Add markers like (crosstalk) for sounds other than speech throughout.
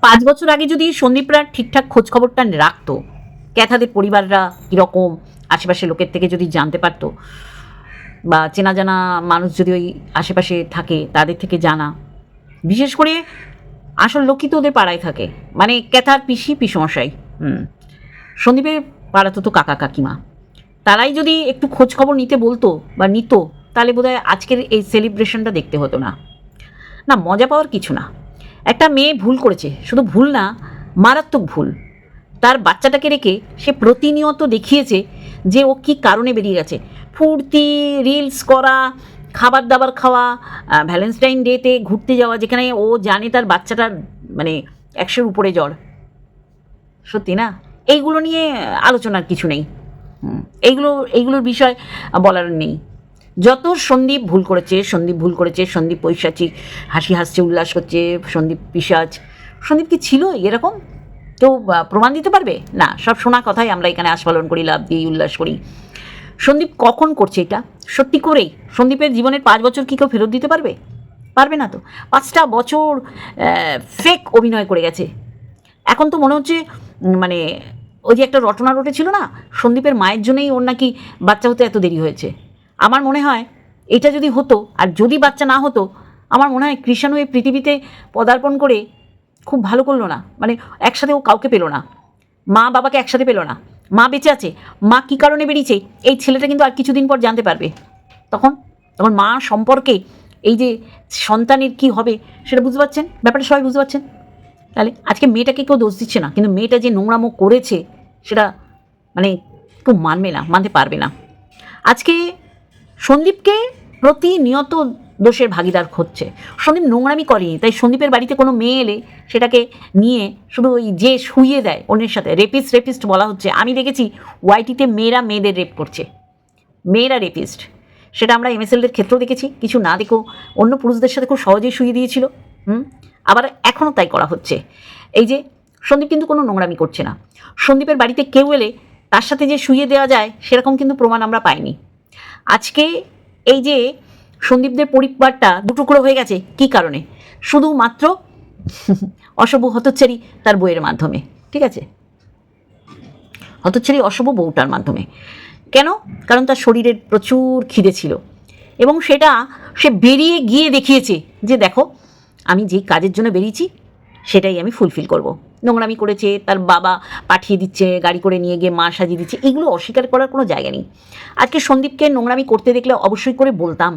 পাঁচ বছর আগে যদি সন্দীপরা ঠিকঠাক খোঁজ খবরটা রাখতো, ক্যাথাদের পরিবাররা কীরকম, আশেপাশের লোকের থেকে যদি জানতে পারতো, বা চেনা জানা মানুষ যদি ওই আশেপাশে থাকে, তাদের থেকে জানা। বিশেষ করে আসল লক্ষ্মী তো ওদের পাড়ায় থাকে। মানে ক্যাথার পিসি, পিসমশাই, হুম। সন্দীপের পাড়াতো তো কাকা, কাকিমা। তারাই যদি একটু খোঁজ খবর নিতে বলতো, বা নিত, তাহলে বোধহয় আজকের এই সেলিব্রেশনটা দেখতে হতো না। না, মজা পাওয়ার কিছু না। একটা মেয়ে ভুল করেছে, শুধু ভুল না, মারাত্মক ভুল। তার বাচ্চাটাকে রেখে সে প্রতিনিয়ত দেখিয়েছে যে ও কী কারণে বেরিয়ে গেছে। ফুর্তি, রিলস করা খাবার দাবার খাওয়া ভ্যালেন্টাইন ডেতে ঘুরতে যাওয়া, যেখানে ও জানে তার বাচ্চাটার মানে একশোর উপরে জ্বর। সত্যি না? এইগুলো নিয়ে আলোচনার কিছু নেই। এইগুলো, এইগুলোর বিষয় বলার নেই। যত সন্দীপ ভুল করেছে, সন্দীপ ভুল করেছে, সন্দীপ পৈশাচিক হাসি হাসছে, উল্লাস করছে সন্দীপ পিসাজ সন্দীপ কি ছিল এরকম? কেউ প্রমাণ দিতে পারবে? না, সব শোনা কথাই আমরা এখানে আস্ফালন করি, লাভ দিই, উল্লাস করি। সন্দীপ কখন করছে এটা? সত্যি করেই? সন্দীপের জীবনের পাঁচ বছর কি কেউ ফেরত দিতে পারবে? পারবে না তো। পাঁচটা বছর ফেক অভিনয় করে গেছে। এখন তো মনে হচ্ছে মানে ওই যে একটা রটনা রটে ছিল না? সন্দীপের মায়ের জন্যই ওর নাকি বাচ্চা হতে এত দেরি হয়েছে। আমার মনে হয় এটা যদি হতো, আর যদি বাচ্চা না হতো, আমার মনে হয় কৃষাণু এই পৃথিবীতে পদার্পণ করে খুব ভালো করল না। মানে একসাথে ও কাউকে পেল না। মা বাবাকে একসাথে পেল না। মা বেঁচে আছে। মা কী কারণে বেরিয়েছে, এই ছেলেটা কিন্তু আর কিছুদিন পর জানতে পারবে। তখন তখন মা সম্পর্কে এই যে সন্তানের কি হবে, সেটা বুঝতে পারছেন? ব্যাপারটা সবাই বুঝতে পারছেন? তাহলে আজকে মেয়েটাকে কেউ দোষ দিচ্ছে না, কিন্তু মেয়েটা যে নোংরামো করেছে, সেটা মানে কেউ মানবে না, মানতে পারবে না। আজকে সন্দীপকে প্রতিনিয়ত দোষের ভাগিদার হচ্ছে সন্দীপ নোংরামি করেনি, তাই সন্দীপের বাড়িতে কোনো মেয়ে এলে সেটাকে নিয়ে শুধু ওই যে শুইয়ে দেয় অন্যের সাথে। রেপিস্ট রেপিস্ট বলা হচ্ছে। আমি দেখেছি ওয়াইটিতে মেয়েরা মেয়েদের রেপ করছে। মেয়েরা রেপিস্ট সেটা আমরা এমএসএলদের ক্ষেত্রেও দেখেছি। কিছু না দেখেও অন্য পুরুষদের সাথে খুব সহজেই শুয়ে দিয়েছিল। হুম? আবার এখনও তাই করা হচ্ছে। এই যে সন্দীপ কিন্তু কোনো নোংরামি করছে না। সন্দীপের বাড়িতে কেউ এলে তার সাথে যে শুয়ে দেওয়া যায়, সেরকম কিন্তু প্রমাণ আমরা পাইনি। আজকে এই যে সন্দীপদের পরিবারটা দুটুকরো হয়ে গেছে কি কারণে? শুধুমাত্র (laughs) অশুভ হতচ্ছারি তার বইয়ের মাধ্যমে ঠিক আছে? হতচ্ছারি অশুভ বউটার মাধ্যমে। কেন? কারণ তার শরীরের প্রচুর খিদে ছিল। এবং সেটা সে বেরিয়ে গিয়ে দেখিয়েছে যে দেখো আমি যেই কাজের জন্য বেরিয়েছি সেটাই আমি ফুলফিল করব। নোংরামি করেছে, তার বাবা পাঠিয়ে দিচ্ছে, গাড়ি করে নিয়ে গিয়ে মা সাজিয়ে দিচ্ছে, এগুলো অস্বীকার করার কোনো জায়গা নেই। আজকে সন্দীপকে নোংরামি করতে দেখলে অবশ্যই করে বলতাম।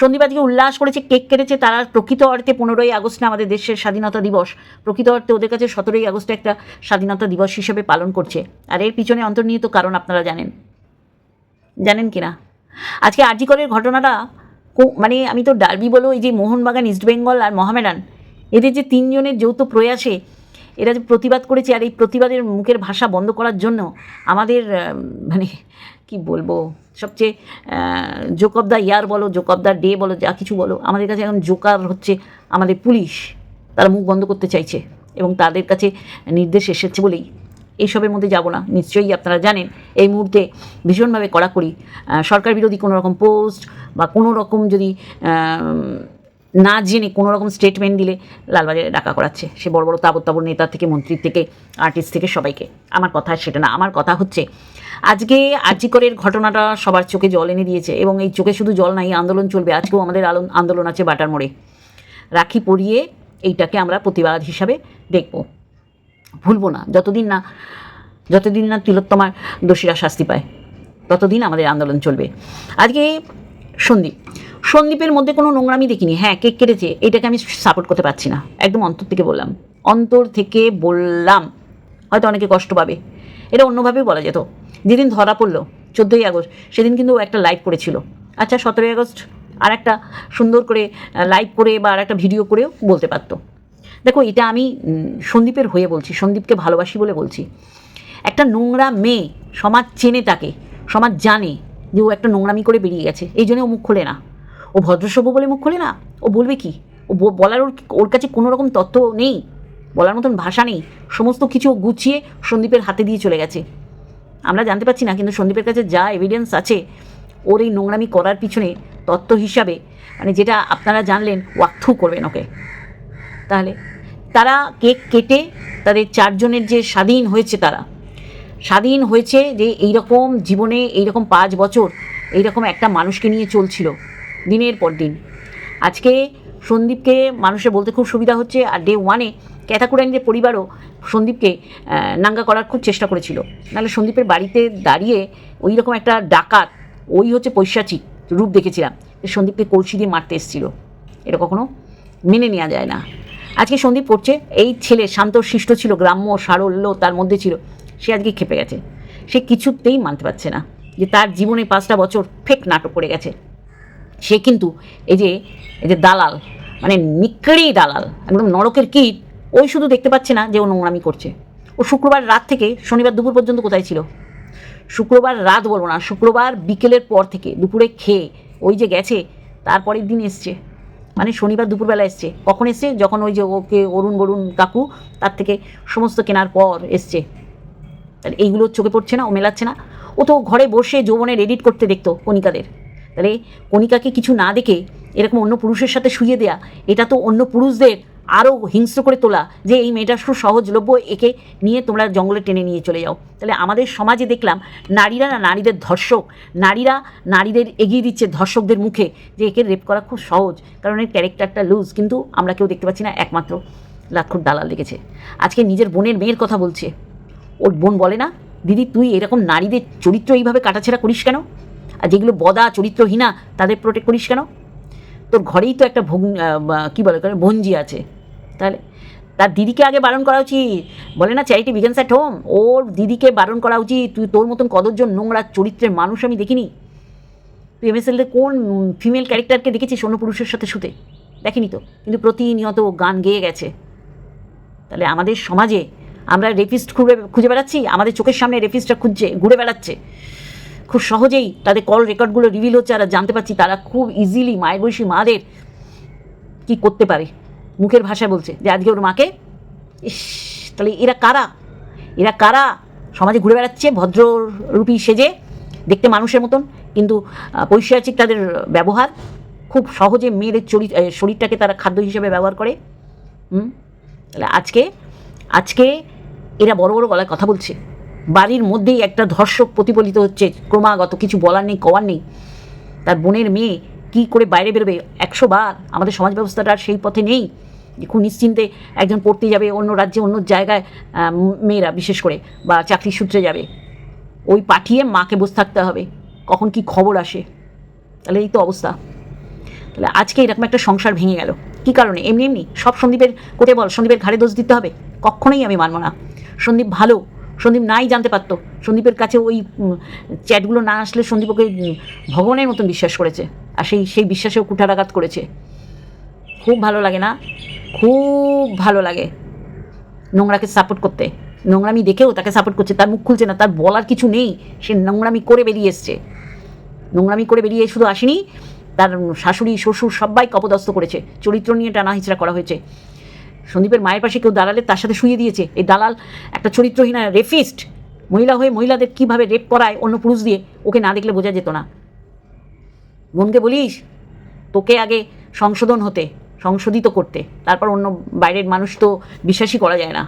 সন্দীপ আজকে উল্লাস করেছে, কেক কেটেছে, তারা প্রকৃত অর্থে পনেরোই আগস্ট আমাদের দেশের স্বাধীনতা দিবস, প্রকৃত অর্থে ওদের কাছে সতেরোই আগস্ট একটা স্বাধীনতা দিবস হিসেবে পালন করছে। আর এর পিছনে অন্তর্নিহিত কারণ আপনারা জানেন। জানেন কি না? আজকে আরজিকরের ঘটনাটা মানে আমি তো ডার্বি বলো এই যে মোহনবাগান ইস্টবেঙ্গল আর মহামেডান, এদের যে তিনজনের যৌথ প্রয়াসে এরা যে প্রতিবাদ করেছে আর এই প্রতিবাদের মুখের ভাষা বন্ধ করার জন্য আমাদের মানে কি বলব, সবচেয়ে জোক অফ দ্য ইয়ার বলো জোক অফ দ্য ডে বলো, যা কিছু বলো, আমাদের কাছে এখন জোকার হচ্ছে আমাদের পুলিশ। তারা মুখ বন্ধ করতে চাইছে এবং তাদের কাছে নির্দেশ এসেছে বলেই এইসবের মধ্যে যাব না। নিশ্চয়ই আপনারা জানেন, এই মুহূর্তে ভীষণভাবে কড়াকড়ি সরকার বিরোধী কোনো রকম পোস্ট বা কোনো রকম যদি না জেনে কোনো রকম স্টেটমেন্ট দিলে লালবাজারে ডাকা করাচ্ছে। সে বড় বড় তাবর তাবর নেতা থেকে, মন্ত্রীর থেকে আর্টিস্ট থেকে, সবাইকে। আমার কথা সেটা না, আমার কথা হচ্ছে, আজকে আর্জিকরের ঘটনাটা সবার চোখে জল এনে দিয়েছে এবং এই চোখে শুধু জল নাই আন্দোলন চলবে। আজকেও আমাদের আলো- আন্দোলন আছে বাটার মোড়ে। রাখি পরিয়ে এইটাকে আমরা প্রতিবাদ হিসাবে দেখব। ভুলবো না, যতদিন না যতদিন না তিলোত্তমার দোষীরা শাস্তি পায়, ততদিন আমাদের আন্দোলন চলবে। আজকে সন্দীপ সন্দীপের মধ্যে কোনো নোংরামি দেখিনি। হ্যাঁ কেক কেটেছে, এটাকে আমি সাপোর্ট করতে পারছি না। একদম অন্তর থেকে বললাম। অন্তর থেকে বললাম। হয়তো অনেকে কষ্ট পাবে। এটা অন্যভাবেও বলা যেত। যেদিন ধরা পড়ল, চোদ্দোই আগস্ট, সেদিন কিন্তু ও একটা লাইভ করেছিল। আচ্ছা সতেরোই আগস্ট আর একটা সুন্দর করে লাইভ করে বা আর একটা ভিডিও করেও বলতে পারতো। দেখো, এটা আমি সন্দীপের হয়ে বলছি, সন্দীপকে ভালোবাসি বলে বলছি। একটা নোংরা মেয়ে সমাজ চেনে তাকে, সমাজ জানে যে ও একটা নোংরামি করে বেরিয়ে গেছে। এই জন্য ও মুখ খোলে না। ও ভদ্রসভ্য বলে মুখ খোলে না? ও বলবে কি? ও বলার ওর ওর কাছে কোনো রকম তথ্য নেই। বলার মতন ভাষা নেই। সমস্ত কিছু গুছিয়ে সন্দীপের হাতে দিয়ে চলে গেছে। আমরা জানতে পারছি না, কিন্তু সন্দীপের কাছে যা এভিডেন্স আছে, ওর এই নোংরামি করার পিছনে তত্ত্ব হিসাবে মানে যেটা আপনারা জানলেন ওয়াক্থু করবেন ওকে। তাহলে, তারা কেক কেটে তাদের চারজনের যে স্বাধীন হয়েছে তারা, স্বাধীন হয়েছে যে এইরকম জীবনে এইরকম পাঁচ বছর এইরকম একটা মানুষকে নিয়ে চলছিল। দিনের পর দিন। আজকে সন্দীপকে মানুষের বলতে খুব সুবিধা হচ্ছে আর ডে ওয়ানে ক্যাথাকুরানিদের পরিবারও সন্দীপকে নাঙ্গা করার খুব চেষ্টা করেছিল। নাহলে সন্দীপের বাড়িতে দাঁড়িয়ে ওই রকম একটা ডাকাত, ওই হচ্ছে পৈশাচিক রূপ দেখেছিলাম সন্দীপকে কলসি দিয়ে মারতে এসেছিল। এটা কখনো মেনে নেওয়া যায় না। আজকে সন্দীপ পড়ছে, এই ছেলে শান্ত শিষ্ট ছিল, গ্রাম্য সারল্য তার মধ্যে ছিল, সে আজকে খেপে গেছে। সে কিছুতেই মানতে পারছে না যে তার জীবনে পাঁচটা বছর ফেক নাটক করে গেছে। সে কিন্তু এই যে এই যে দালাল মানে নিকড়ি দালাল, একদম নরকের কীট, ওই শুধু দেখতে পাচ্ছে না যে ও নোংরামি করছে। ও শুক্রবার রাত থেকে, শনিবার দুপুর পর্যন্ত কোথায় ছিল? শুক্রবার রাত বলব না, শুক্রবার বিকেলের পর থেকে, দুপুরে খেয়ে, ওই যে গেছে, তারপরের দিন এসছে। মানে শনিবার দুপুরবেলা এসছে। কখন এসছে? যখন ওই যে ওকে অরুণ বরুণ কাকু, তার থেকে সমস্ত কেনার পর এসছে। তাহলে এইগুলো চোখে পড়ছে না, ও মেলাচ্ছে না। ও তো ঘরে বসে যৌবনের এডিট করতে দেখতো কণিকাদের। তাহলে কণিকাকে কিছু না দেখে এরকম অন্য পুরুষের সাথে শুয়ে দেয়া, এটা তো অন্য পুরুষদের আরও হিংস্র করে তোলা যে এই মেয়েটা খুব সহজলভ্য, একে নিয়ে তোমরা জঙ্গলে টেনে নিয়ে চলে যাও। তাহলে আমাদের সমাজে দেখলাম নারীরা না নারীদের ধর্ষক, নারীরা নারীদের এগিয়ে দিচ্ছে ধর্ষকদের মুখে যে একে রেপ করা খুব সহজ, কারণ এর ক্যারেক্টারটা লুজ, কিন্তু আমরা কেউ দেখতে পাচ্ছি না, একমাত্র লাক্ষর দালাল দেখেছে। আজকে নিজের বোনের মেয়ের কথা বলছে। ওর বোন বলে না, দিদি, তুই এরকম নারীদের চরিত্র এইভাবে কাটাছেড়া করিস কেন? আর যেগুলো বদা, চরিত্রহীনা, তাদের প্রোটেক্ট করিস কেন? তোর ঘরেই তো একটা ভোগ কী বলে ভঞ্জি আছে। তাহলে তার দিদিকে আগে বারণ করা উচিত। বলে না চ্যারিটি বিগেন্স অ্যাট হোম ওর দিদিকে বারণ করা উচিত। তুই তোর মতন কদরজন নোংরা চরিত্রের মানুষ আমি দেখিনি। তুই এমএসএলতে কোন ফিমেল ক্যারেক্টারকে দেখেছিস অন্য পুরুষের সাথে শুতে? দেখিনি তো। কিন্তু প্রতিনিয়ত গান গেয়ে গেছে। তাহলে আমাদের সমাজে আমরা রেপিস্ট খুঁজে খুঁজে বেড়াচ্ছি? আমাদের চোখের সামনে রেপিস্টটা খুঁজছে, ঘুরে বেড়াচ্ছে। খুব সহজেই তাদের কল রেকর্ডগুলো রিভিল হচ্ছে আর জানতে পারছি তারা খুব ইজিলি মায়ের বয়সী মাদের কি করতে পারে। মুখের ভাষায় বলছে যে, আজকে ওর মাকে ইস, তাহলে এরা কারা? এরা কারা? সমাজে ঘুরে বেড়াচ্ছে, ভদ্ররূপী সেজে, দেখতে মানুষের মতন, কিন্তু পৈশাচিক তাদের ব্যবহার, খুব সহজে মেয়েদের চরিত শরীরটাকে তারা খাদ্য হিসেবে ব্যবহার করে। হুম? তাহলে আজকে আজকে এরা বড় বড় গলায় কথা বলছে। বাড়ির মধ্যেই একটা ধর্ষক প্রতিফলিত হচ্ছে, ক্রমাগত কিছু বলার নেই, কওয়ার নেই। তার বোনের মেয়ে কি করে বাইরে বেরোবে? একশো বার। আমাদের সমাজ ব্যবস্থাটা আর সেই পথে নেই। যে খুব নিশ্চিন্তে একজন পড়তে যাবে অন্য রাজ্যে, অন্য জায়গায় মেয়েরা বিশেষ করে, বা চাকরির সূত্রে যাবে। ওই পাঠিয়ে মাকে বসে থাকতে হবে। কখন কি খবর আসে? তাহলে এই তো অবস্থা। তাহলে আজকে এরকম একটা সংসার ভেঙে গেল। কি কারণে? এমনি এমনি। সব সন্দীপের কোটে বল, সন্দীপের ঘাড়ে দোষ দিতে হবে? কখনোই আমি মানব না। সন্দীপ ভালো। সন্দীপ নাই জানতে পারতো। সন্দীপের কাছে ওই চ্যাটগুলো না আসলে সন্দীপ ওকে ভগবানের মতন বিশ্বাস করেছে। আর সেই সেই বিশ্বাসেও কুঠারাঘাত করেছে। খুব ভালো লাগে না? খুব ভালো লাগে নোংরাকে সাপোর্ট করতে। নোংরামি দেখেও তাকে সাপোর্ট করছে। তার মুখ খুলছে না, তার বলার কিছু নেই। সে নোংরামি করে বেরিয়ে এসছে। নোংরামি করে বেরিয়ে শুধু আসেনি, তার শাশুড়ি, শ্বশুর সবাই অপদস্থ করেছে। চরিত্র নিয়ে টানা হিচড়া করা হয়েছে। সন্দীপের মায়ের পাশে কেউ দালালে তার সাথে শুয়ে দিয়েছে। এই দালাল একটা চরিত্রহীন রেফিস্ট। মহিলা হয়ে মহিলাদের কীভাবে রেপ করায় অন্য পুরুষ দিয়ে, ওকে না দেখলে বোঝা যেত না। বোনকে বলিস, তোকে আগে সংশোধন হতে, সংশোধিত করতে। তারপর অন্য বাইরের মানুষ তো বিশ্বাসই করা যায় না।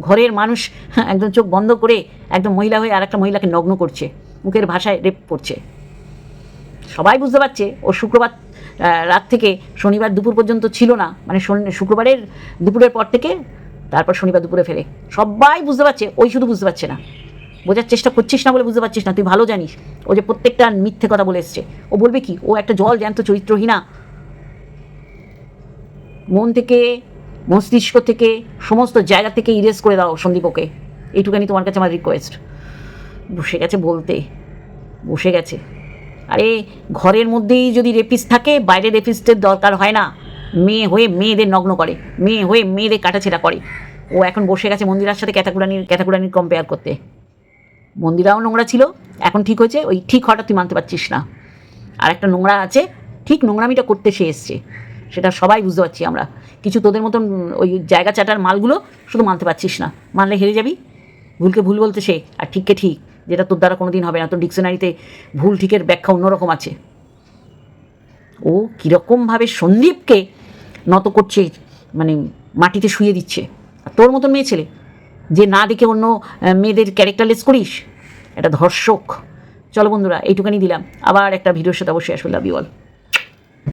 ঘরের মানুষ (laughs) একদম চোখ বন্ধ করে একদম মহিলা হয়ে আর একটা মহিলাকে নগ্ন করছে। মুখের ভাষায় রেপ করছে। সবাই বুঝতে পারছে, ও শুক্রবার রাত থেকে শনিবার দুপুর পর্যন্ত ছিল না। মানে শুক্রবারের দুপুরের পর থেকে তারপর শনিবার দুপুরে ফেরে সবাই বুঝতে পারছে, ওই শুধু বুঝতে পারছে না। বোঝার চেষ্টা করছিস না বলে বুঝতে পারছিস না, তুই ভালো জানিস। ও যে প্রত্যেকটা মিথ্যে কথা বলে এসছে। ও বলবে কি, ও একটা জল জ্যান্ত চরিত্রহীনা মন থেকে, মস্তিষ্ক থেকে, সমস্ত জায়গা থেকে ইরেজ করে দাও সন্দীপ ওকে। এইটুখানি তোমার কাছে আমার রিকোয়েস্ট বসে গেছে বলতে। বসে গেছে। আরে ঘরের মধ্যেই যদি রেপিস থাকে, বাইরে রেপিস্টের দরকার হয় না। মেয়ে হয়ে মেয়েদের নগ্ন করে, মেয়ে হয়ে মেয়েদের কাটাছেড়া করে। ও এখন বসে গেছে মন্দিরার সাথে ক্যাটাকুরানির ক্যাটাকুরানির কম্পেয়ার করতে। মন্দিরাও নোংরা ছিল, এখন ঠিক হয়েছে, ওই ঠিক হঠাৎ তুই মানতে পারছিস না। আর একটা নোংরা আছে, ঠিক নোংরামিটা করতে সে এসছে। সেটা সবাই বুঝতে পারছি আমরা। কিছু তোদের মতন ওই জায়গা চাটার মালগুলো শুধু মানতে পারছিস না। মানলে হেরে যাবি। ভুলকে ভুল বলতে সে, আর ঠিককে ঠিক। যেটা তোর দ্বারা কোনো দিন হবে না। তোর ডিকশনারিতে ভুল ঠিকের ব্যাখ্যা অন্যরকম আছে। ও কীরকমভাবে সন্দীপকে নত করছে মানে মাটিতে শুয়ে দিচ্ছে। আর তোর মতন মেয়ে ছেলে, যে না দেখে অন্য মেয়েদের ক্যারেক্টারলেস করিস, এটা ধর্ষক। চলো বন্ধুরা এইটুকানি দিলাম। আবার একটা ভিডিওর সাথে অবশ্যই আসবে। Love you all